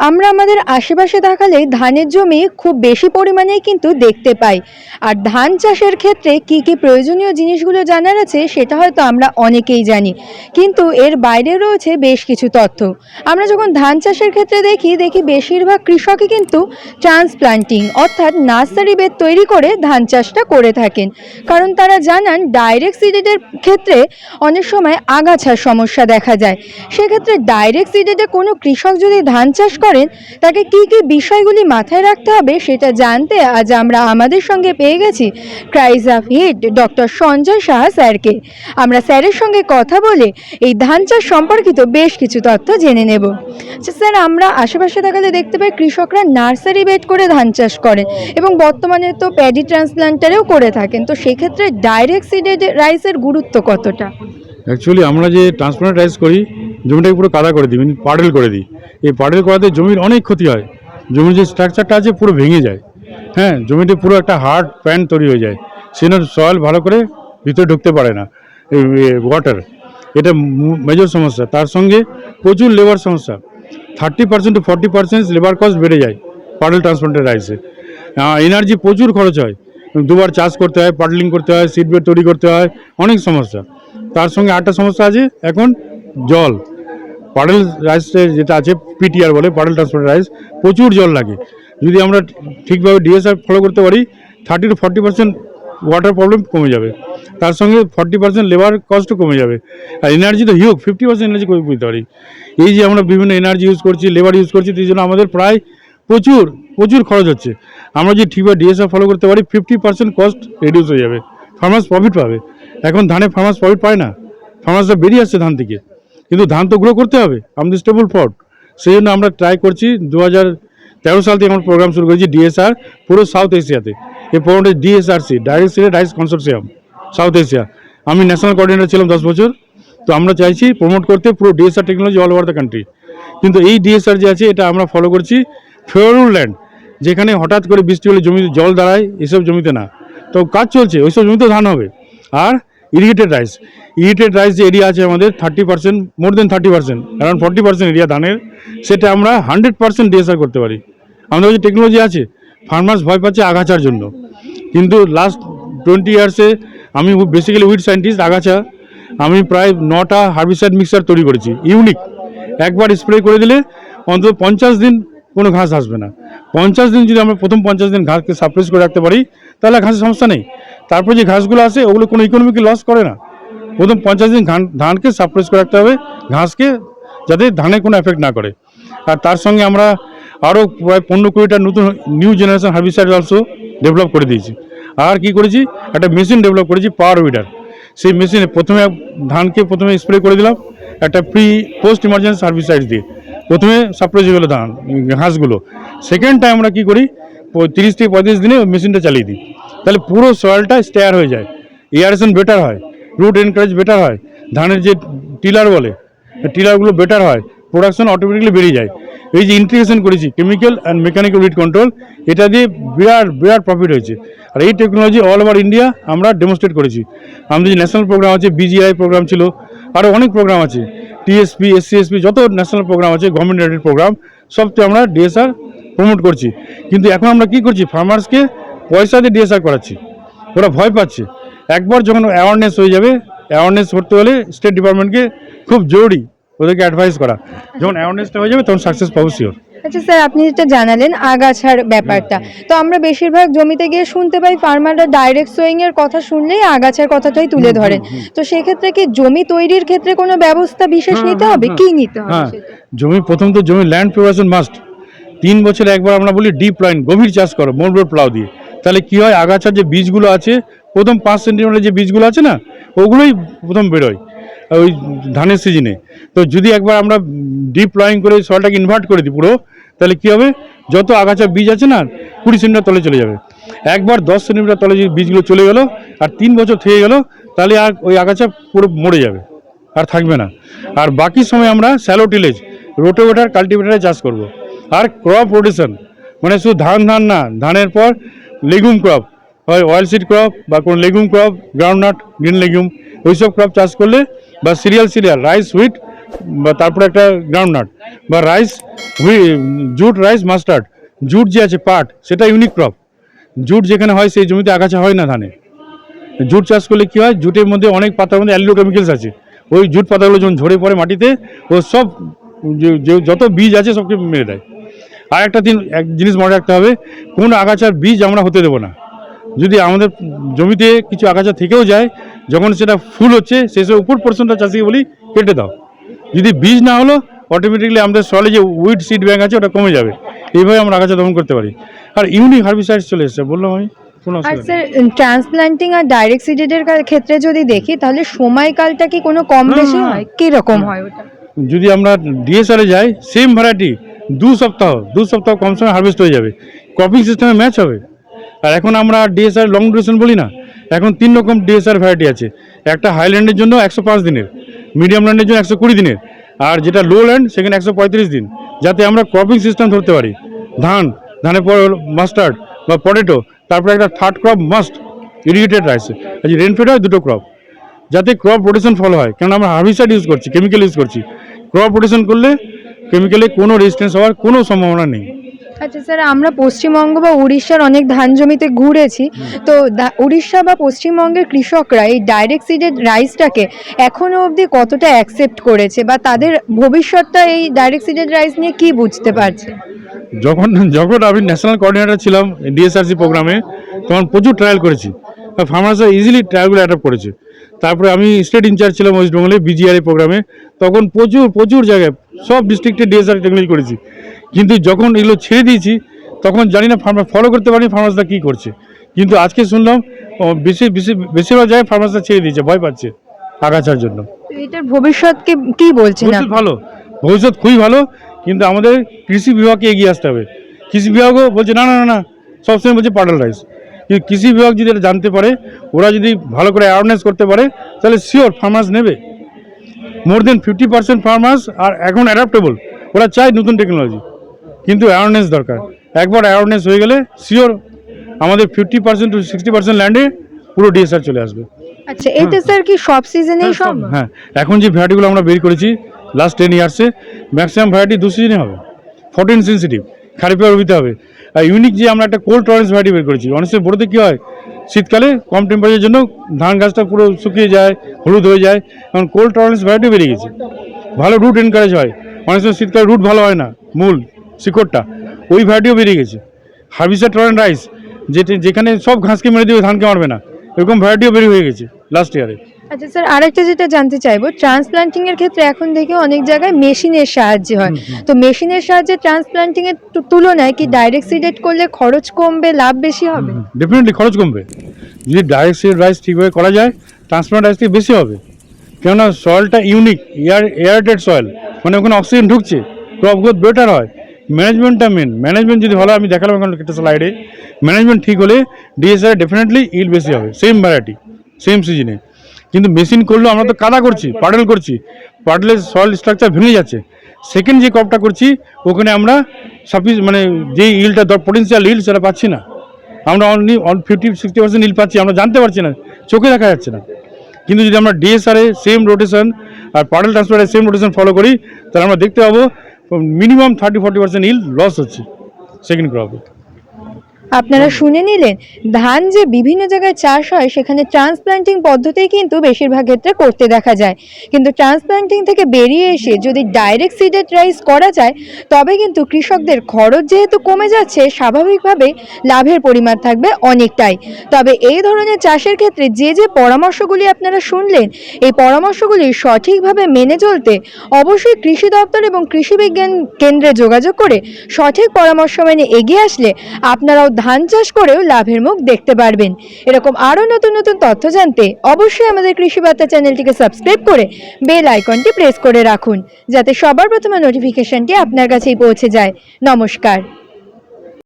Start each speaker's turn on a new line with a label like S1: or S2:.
S1: আমরা আমাদের আশেপাশে দেখালে ধানের জমি খুব বেশি পরিমাণে কিন্তু দেখতে পাই। আর ধান চাষের ক্ষেত্রে কি কি প্রয়োজনীয় জিনিসগুলো জানার আছে সেটা হয়তো আমরা অনেকেই জানি। কিন্তু এর বাইরে রয়েছে বেশ কিছু তথ্য। আমরা যখন ধান চাষের ক্ষেত্রে দেখি দেখি বেশিরভাগ কৃষকই কিন্তু ট্রান্সপ্লান্টিং অর্থাৎ নার্সারি বেদ তৈরি করে ধান চাষটা করে থাকেন। কারণ তারা জানান, ডাইরেক্ট সিডেডের ক্ষেত্রে অনেক সময় আগাছার সমস্যা দেখা যায়। সেক্ষেত্রে ডাইরেক্ট সিডেডে কোনো কৃষক যদি ধান চাষ করেন, তাকে কি কি বিষয়গুলি মাথায় রাখতে হবে সেটা জানতে আজ আমরা আমাদের সঙ্গে পেয়ে গেছি cries of heat doctor Sanjay Saha স্যারকে। আমরা স্যারের সঙ্গে কথা বলে এই ধান চাষ সম্পর্কিত বেশ কিছু তথ্য জেনে নেব। আচ্ছা স্যার, আমরা আশেপাশে দেখালে দেখতে পাই কৃষকরা নার্সারি বেড করে ধান চাষ করেন এবং বর্তমানে তো প্যাডি ট্রান্সপ্লান্টারেও করে থাকেন। তো সেক্ষেত্রে ডাইরেক্ট সিডেড রাইসের গুরুত্ব কতটা?
S2: অ্যাকচুয়ালি আমরা যে ট্রান্সপ্লান্ট রাইস করি জমিটাকে পুরো কাদা করে দিই মানে পাডেল করে দিই। এই পাডেল করাতে জমির অনেক ক্ষতি হয়। জমির যে স্ট্রাকচারটা আছে পুরো ভেঙে যায়। হ্যাঁ জমিতে পুরো একটা হার্ড প্যান তৈরি হয়ে যায়। সেটা সয়েল ভালো করে ভিতরে ঢুকতে পারে না ওয়াটার এটা মেজর সমস্যা। তার সঙ্গে প্রচুর লেবার সমস্যা। Thirty percent to forty percent labour cost বেড়ে যায় পাডেল ট্রান্সপ্লান্টের রাইসে এনার্জি প্রচুর খরচ হয়। দুবার চাষ করতে হয়, পাডলিং করতে হয় সিড বেড তৈরি করতে হয়, অনেক সমস্যা। তার সঙ্গে আরেকটা সমস্যা আছে, এখন জল। পাডেল রাইসে যেটা আছে পিটিআর বলে, পাডেল ট্রান্সপোর্ট রাইস, প্রচুর জল লাগে। যদি আমরা ঠিকভাবে ডিএসআর ফলো করতে পারি thirty to forty percent water problem কমে যাবে। তার সঙ্গে ফর্টি পার্সেন্ট লেবার কস্টও কমে যাবে। আর এনার্জি তো হিউক ফিফটি পার্সেন্ট এনার্জি কমে বুঝতে পারি। এই যে আমরা বিভিন্ন এনার্জি ইউজ করছি লেবার ইউজ করছি, সেই জন্য আমাদের প্রায় প্রচুর প্রচুর খরচ হচ্ছে। আমরা যদি ঠিকভাবে ডিএসআর ফলো করতে পারি ফিফটি পার্সেন্ট কস্ট রিডিউস হয়ে যাবে। ফার্মার্স প্রফিট পাবে। এখন ধানে ফার্মার্স প্রফিট পায় না। ফার্মার্সরা বেরিয়ে আসছে ধান থেকে। কিন্তু ধান তো গ্রো করতে হবে আমাদের স্টেবল ফড সেই জন্য আমরা ট্রাই করছি দু হাজার তেরো সাল থেকে আমরা প্রোগ্রাম শুরু করেছি ডিএসআর পুরো সাউথ এশিয়াতে এই প্রোগ্রামটা DSRC direct seeded rice consortium south Asia আমি ন্যাশনাল কোঅর্ডিনেটর ছিলাম দশ বছর, তো আমরা চাইছি প্রমোট করতে পুরো DSR technology all over the country কিন্তু এই ডিএসআর যে আছে, এটা আমরা ফলো করছি ফেয়ারুল ল্যান্ড যেখানে হঠাৎ করে বৃষ্টি হলে জমিতে জল দাঁড়ায়, এসব জমিতে না। তো কাজ চলছে, ওইসব জমিতে ধান হবে। আর ইরিগেটেড রাইস ইরিগেটেড রাইস যে এরিয়া আছে আমাদের thirty percent more than thirty percent around forty percent area ধানের, সেটা আমরা হান্ড্রেড পার্সেন্ট ডিএসআর করতে পারি। আমাদের কাছে টেকনোলজি আছে ফার্মার্স ভয় পাচ্ছে আগাছার জন্য। কিন্তু লাস্ট টোয়েন্টি ইয়ার্সে আমি বেসিক্যালি উইড সায়েন্টিস্ট আগাছা, আমি প্রায় নটা হার্বিসাইড মিক্সার তৈরি করেছি ইউনিক একবার স্প্রে করে দিলে অন্তত পঞ্চাশ দিন কোনো ঘাস আসবে না। পঞ্চাশ দিন যদি আমরা প্রথম পঞ্চাশ দিন ঘাসকে সাপ্রেস করে রাখতে পারি, তাহলে ঘাসের সমস্যা নেই। তারপর যে ঘাসগুলো আসে ওগুলো কোনো ইকোনমিক লস করে না। প্রথম পঞ্চাশ দিন ধান ধানকে সাপ্রেস করে রাখতে হবে, ঘাসকে যাতে ধানে কোনো এফেক্ট না করে। আর তার সঙ্গে আমরা আরও প্রায় পনেরো কুড়িটা নতুন new generation herbicide also develop করে দিয়েছি। আর কি করেছি? একটা মেশিন ডেভেলপ করেছি পাওয়ার উইডার সেই মেশিনে প্রথমে ধানকে প্রথমে স্প্রে করে দিলাম, একটা প্রি পোস্ট ইমার্জেন্সি হার্বিসাইড দিয়ে। প্রথমে সাপ্রেস গেলো ধান ঘাসগুলো সেকেন্ড টাইম আমরা কী করি তিরিশ থেকে পঁয়ত্রিশ দিনে মেশিনটা চালিয়ে দিই। তাহলে পুরো সয়েলটা স্টেয়ার হয়ে যায়। এয়ারেশন বেটার হয় রুট এনকারেজ বেটার হয়, ধানের যে টিলার বলে টিলারগুলো বেটার হয় প্রোডাকশন অটোমেটিকলি বেরিয়ে যায়। এই যে ইন্টিগ্রেশন করেছি chemical and mechanical weed control এটা দিয়ে বিরাট বিরাট প্রফিট হয়েছে। আর এই টেকনোলজি অল ওভার ইন্ডিয়া আমরা ডেমনস্ট্রেট করেছি। আমাদের যে ন্যাশনাল প্রোগ্রাম আছে বিজিআই প্রোগ্রাম ছিল আরও অনেক প্রোগ্রাম আছে। টিএসপি এসসিএসপি যত ন্যাশনাল প্রোগ্রাম আছে গভর্নমেন্ট রেটেড প্রোগ্রাম সবচেয়ে আমরা ডিএসআর প্রমোট করছি। কিন্তু এখন আমরা কি করছি? ফার্মার্সকে পয়সা দিয়ে ডিএসআর করাচ্ছি। ওরা ভয় পাচ্ছে। একবার যখন অ্যাওয়ারনেস হয়ে যাবে অ্যাওয়ারনেস করতে হলে স্টেট ডিপার্টমেন্টকে খুব জরুরি ওদেরকে অ্যাডভাইস করা। যখন অ্যাওয়ারনেসটা হয়ে যাবে, তখন সাকসেস পাবো শিওর
S1: আচ্ছা স্যার আপনি যেটা জানালেন আগাছার ব্যাপারটা। তো আমরা বেশিরভাগ জমিতে গিয়ে শুনতে পাই ফার্মাররা ডাইরেক্ট সোয়িং এর কথা শুনলেই আগাছার কথাটাই তুলে ধরেন। তো সেক্ষেত্রে কি জমি তৈরির ক্ষেত্রে কোনো ব্যবস্থা বিশেষ নিতে হবে। কি নিতে হবে
S2: হ্যাঁ? জমি প্রথম তো জমি ল্যান্ড প্রিপারেশন মাস্ট তিন বছরে একবার আমরা বলি ডিপ লাইন গভীর চাষ করো মোড় প্লাউ দিয়ে। তাহলে কি হয় আগাছার যে বীজগুলো আছে প্রথম পাঁচ সেন্টিমিটার যে বীজগুলো আছে না ওগুলোই প্রথম বেরোয় ওই ধানের সিজনে তো যদি একবার আমরা ডিপ প্লয়িং করে সলটাকে ইনভার্ট করে দিই পুরো তাহলে কি হবে? যত আগাছা বীজ আছে না, কুড়ি সেন্টিমিটার তলে চলে যাবে। একবার দশ সেন্টিমিটার তলে যদি বীজগুলো চলে গেলো, আর তিন বছর থেকে গেল, তাহলে আর ওই আগাছা পুরো মরে যাবে, আর থাকবে না। আর বাকি সময় আমরা স্যালো টিলেজ রোটোভেটার কাল্টিভেটারে চাষ করব। আর ক্রপ রোটেশন মানে শুধু ধান ধান না, ধানের পর লেগুম ক্রপ হয় অয়েল সিড ক্রপ বা কোনো legume crop groundnut green legume ওইসব ক্রপ চাষ করলে বা সিরিয়াল সিরিয়াল রাইস হুইট তারপরে একটা গ্রাউন্ড নাট বা rice jute rice mustard jute যে আছে পাট, সেটা ইউনিক ক্রপ জুট যেখানে হয় সেই জমিতে আগাছা হয় না ধানে। জুট চাষ করলে কী হয়? জুটের মধ্যে অনেক পাতার মধ্যে অ্যালিলো কেমিক্যালস আছে। ওই জুট পাতাগুলো যখন ঝরে পড়ে মাটিতে, ও সব যত বীজ আছে সবকে মেরে দেয়। আর একটা দিন, এক জিনিস মনে রাখতে হবে, কোন আগাছার বীজ আমরা হতে দেবো না। যদি আমাদের জমিতে কিছু আগাছা থেকেও যায়, যখন সেটা ফুল হচ্ছে শেষে উপর পোর্শনটা চাষিকে বলি, কেটে দাও। যদি বীজ না হলো অটোমেটিকলি আমাদের সলে যে উইড সিড ব্যাংক আছে ওটা কমে যাবে। এইভাবে আমরা আগাছা দমন করতে পারি। আর ইউনিক হার্বিসাইড চলে এসছে বললাম আমি
S1: আর স্যার ট্রান্সপ্লান্টিং আর ডাইরেক্ট সিডেডের ক্ষেত্রে যদি দেখি তাহলে সময়কালটা কি কোনো কম বেশি। হয়? কি রকম হয় ওটা?
S2: যদি আমরা ডিএসআরে যাই সেম ভ্যারাইটি দু সপ্তাহ দু সপ্তাহ কম সময় হারভেস্ট হয়ে যাবে। ক্রপিং সিস্টেমে ম্যাচ হবে। আর এখন আমরা ডিএসআর লং ডিউরেশন বলি না এখন তিন রকম ডিএসআর ভ্যারাইটি আছে। একটা হাইল্যান্ডের জন্য একশো পাঁচ দিনের। মিডিয়াম ল্যান্ডের জন্য একশো কুড়ি দিনের। আর যেটা লো ল্যান্ড, সেখানে একশো পঁয়ত্রিশ দিন। যাতে আমরা ক্রপিং সিস্টেম ধরতে পারি। ধান, ধানের পর মাস্টার্ড বা পটেটো তারপরে একটা third crop must irrigated rice আজ রেনফেড হয়, দুটো ক্রপ যাতে ক্রপ রোটেশন ফলো হয়। কারণ আমরা হার্বিসাইড ইউজ করছি কেমিক্যাল ইউজ করছি। ক্রপ রোটেশন করলে কেমিক্যালে কোনো রেজিস্ট্যান্স হওয়ার কোনো সম্ভাবনা নেই।
S1: আচ্ছা স্যার, আমরা পশ্চিমবঙ্গ বা উড়িষ্যার অনেক ধান জমিতে ঘুরেছি। তো উড়িষ্যা বা পশ্চিমবঙ্গের কৃষকরা এই ডাইরেক্ট সিডেড রাইসটাকে এখনও অবধি কতটা অ্যাকসেপ্ট করেছে বা তাদের ভবিষ্যৎটা এই ডাইরেক্ট সিডেড রাইস নিয়ে কি বুঝতে পারছে?
S2: যখন যখন আমি ন্যাশনাল কোঅর্ডিনেটর ছিলাম ডিএসআরসি প্রোগ্রামে তখন প্রচুর ট্রায়াল করেছি। ফার্মার্সরা ইজিলি ট্রায়ালগুলো অ্যাডাপ্ট করেছে। তারপরে আমি স্টেট ইনচার্জ ছিলাম ওয়েস্ট বেঙ্গলে বিজিআরএ প্রোগ্রামে তখন প্রচুর প্রচুর জায়গায়, সব ডিস্ট্রিক্টে ডিএসআর টেকনোলজি করেছি। কিন্তু যখন এগুলো ছেড়ে দিয়েছি তখন জানি না ফার্মার ফলো করতে পারি ফার্মার্সরা কী করছে। কিন্তু আজকে শুনলাম বেশি বেশি বেশিরভাগ জায়গায় ফার্মার্সরা ছেড়ে দিয়েছে ভয় পাচ্ছে আগাছার জন্য।
S1: এটার ভবিষ্যৎকে কি বলছেন
S2: ভালো ভবিষ্যৎ খুবই ভালো কিন্তু আমাদের কৃষি বিভাগকে এগিয়ে আসতে হবে। কৃষি বিভাগও বলছে না না না না সবসময় বলছে পাডল রাইস। কিন্তু কৃষি বিভাগ যদি এটা জানতে পারে ওরা যদি ভালো করে অ্যাওয়ারনেস করতে পারে তাহলে শিওর ফার্মার্স নেবে। More than fifty percent farmers আর এখন অ্যাডাপ্টেবল ওরা চায় নতুন টেকনোলজি কিন্তু অ্যাওয়ারনেস দরকার। একবার অ্যাওয়ারনেস হয়ে গেলে শিওর আমাদের fifty percent to sixty percent ল্যান্ডে পুরো ডিএসআর চলে আসবে।
S1: আচ্ছা এটা স্যার কি সব সিজনেই সব?
S2: হ্যাঁ এখন যে ভ্যারাইটিগুলো আমরা বের করেছি লাস্ট টেন ইয়ার্সে ম্যাক্সিমাম ভ্যারাইটি দু সিজনে হবে। ফোরটিন সেন্সিটিভ খারিফে রবিতে হবে। আর ইউনিক যে আমরা একটা কোল্ড টরেন্স ভ্যারাইটি বের করেছি অনেক সময় বড়তে কী হয় শীতকালে কম টেম্পারেচারের জন্য ধান গাছটা পুরো শুকিয়ে যায় হলুদ হয়ে যায় এখন কোল্ড টরেন্স ভ্যারাইটি বেরিয়ে গেছে। ভালো রুট এনকারেজ হয়। অনেক সময় শীতকালে রুট ভালো হয় না মূল। শিকড়টা ওই ভ্যারাইটিও বেরিয়ে গেছে। হার্বিসার টলারেন্ট রাইস যেটি যেখানে সব ঘাসকে মেরে দেবে ধানকে মারবে না। এরকম ভ্যারাইটিও বেরিয়ে হয়ে গেছে লাস্ট ইয়ারে
S1: আচ্ছা স্যার আরেকটা যেটা জানতে চাইব ট্রান্সপ্লান্টিং এর ক্ষেত্রে এখন দেখি অনেক জায়গায় মেশিনের সাহায্যে হয়। তো মেশিনের সাহায্যে ট্রান্সপ্লান্টিং এর তুলনায় কি ডাইরেক্ট সিডেড করলে খরচ কমবে লাভ বেশি হবে?
S2: ডেফিনেটলি খরচ কমবে। যদি ডাইরেক্ট সিড রাইস ঠিকভাবে করা যায় ট্রান্সপ্লান্ট রাইস থেকে বেশি হবে। কেননা সয়েলটা ইউনিক এয়ার এয়ারটেড সয়েল মানে ওখানে অক্সিজেন ঢুকছে ক্রপ গ্রোথ বেটার হয়। ম্যানেজমেন্টটা মেন ম্যানেজমেন্ট যদি ভালো আমি দেখালাম এখন একটা স্লাইডে ম্যানেজমেন্ট ঠিক হলে ডিএসআর ডেফিনেটলি ইল বেশি হবে। সেম ভ্যারাইটি সেম সিজনে কিন্তু মেশিন করলেও আমরা তো কাদা করছি পাডেল করছি। পাডেলের সয়েল স্ট্রাকচার ভেঙে যাচ্ছে। সেকেন্ড যে কপটা করছি, ওখানে আমরা সাফিস মানে যে ইলটা পটেন্সিয়াল ইল সেটা পাচ্ছি না। আমরা only on fifty sixty percent yield পাচ্ছি, আমরা জানতে পারছি না, চোখে দেখা যাচ্ছে না। কিন্তু যদি আমরা ডিএসআরে সেম রোটেশন আর পাডেল ট্রান্সফারে সেম রোটেশন ফলো করি, তাহলে আমরা দেখতে পাবো minimum thirty forty percent yield loss হচ্ছে সেকেন্ড ক্রপে
S1: আপনারা শুনে নিলেন ধান যে বিভিন্ন জায়গায় চাষ হয় সেখানে ট্রান্সপ্লান্টিং পদ্ধতি কিন্তু বেশিরভাগ ক্ষেত্রে করতে দেখা যায়। কিন্তু ট্রান্সপ্লান্টিং থেকে বেরিয়ে এসে যদি ডাইরেক্ট সিডেড রাইস করা যায় তবে কিন্তু কৃষকদের খরচ যেহেতু কমে যাচ্ছে স্বাভাবিকভাবে লাভের পরিমাণ থাকবে অনেকটাই। তবে এই ধরনের চাষের ক্ষেত্রে যে যে পরামর্শগুলি আপনারা শুনলেন এই পরামর্শগুলি সঠিকভাবে মেনে চলতে অবশ্যই কৃষি দপ্তর এবং কৃষি বিজ্ঞান কেন্দ্রে যোগাযোগ করে সঠিক পরামর্শ মেনে এগিয়ে আসলে আপনারাও ধান চাষ করেও লাভের মুখ দেখতে পারবেন। এরকম আরও নতুন নতুন তথ্য জানতে অবশ্যই আমাদের কৃষি বার্তা চ্যানেলটিকে সাবস্ক্রাইব করে বেল আইকনটি প্রেস করে রাখুন, যাতে সবার প্রথমে নোটিফিকেশনটি আপনার কাছেই পৌঁছে যায়। নমস্কার।